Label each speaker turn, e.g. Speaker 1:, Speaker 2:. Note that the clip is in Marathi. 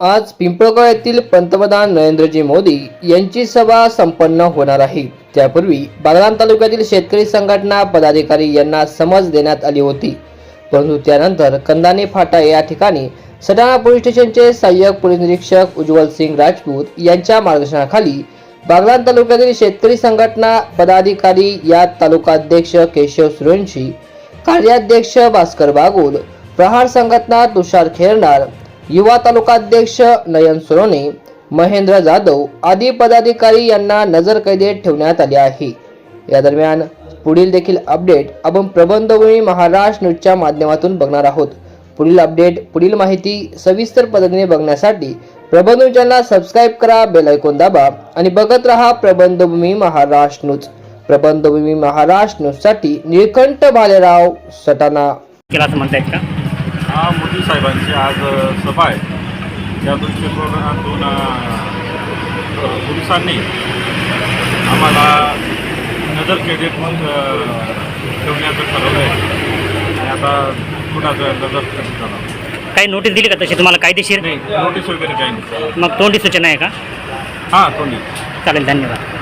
Speaker 1: आज पिंपळगाव येथील पंतप्रधान नरेंद्रजी मोदी यांची सभा संपन्न होणार आहे. त्यापूर्वी बागलाण तालुक्यातील शेतकरी संघटना पदाधिकारी यांना समज देण्यात आली होती. परंतु त्यानंतर कंदाने फाटा या ठिकाणी सटाणा पोलीस स्टेशनचे सहाय्यक पोलीस निरीक्षक उज्ज्वल सिंग राजपूत यांच्या मार्गदर्शनाखाली बागलाण तालुक्यातील शेतकरी संघटना पदाधिकारी या तालुकाध्यक्ष केशव सुरेंशी कार्याध्यक्ष भास्कर बागुल प्रहार संघटना तुषार खेरणार युवा तालुकाध्यक्ष नयन सोरोने महेंद्र जाधव आदी पदाधिकारी यांना नजरकैदेत ठेवण्यात आले आहे. या दरम्यान पुढील देखील अपडेट आपण प्रबंधभूमी महाराष्ट्र न्यूजच्या माध्यमातून बघणार आहोत. पुढील अपडेट पुढील माहिती सविस्तर पद्धतीने बघण्यासाठी प्रबंध चॅनलला सबस्क्राईब करा बेल ऐकून दाबा आणि बघत रहा प्रबंधभूमी महाराष्ट्र न्यूज. प्रबंधभूमी महाराष्ट्र न्यूजसाठी निळकंठ भालेराव सटाणा.
Speaker 2: केला असं म्हणतायत का?
Speaker 3: हा मोदी साहेबांची आज सभा आहे. त्या दृष्टिकोनातून पोलिसांनी आम्हाला नजर अ, ठेवण्याचं ठरवलं आहे. आणि आता कुणाचं नजर
Speaker 2: काही नोटीस दिली का तशी? तुम्हाला कायदेशीर?
Speaker 3: नाही नोटीस वगैरे काही नाही.
Speaker 2: मग तोंडी सूचना आहे का?
Speaker 3: हां तोंडी.
Speaker 2: चालेल धन्यवाद.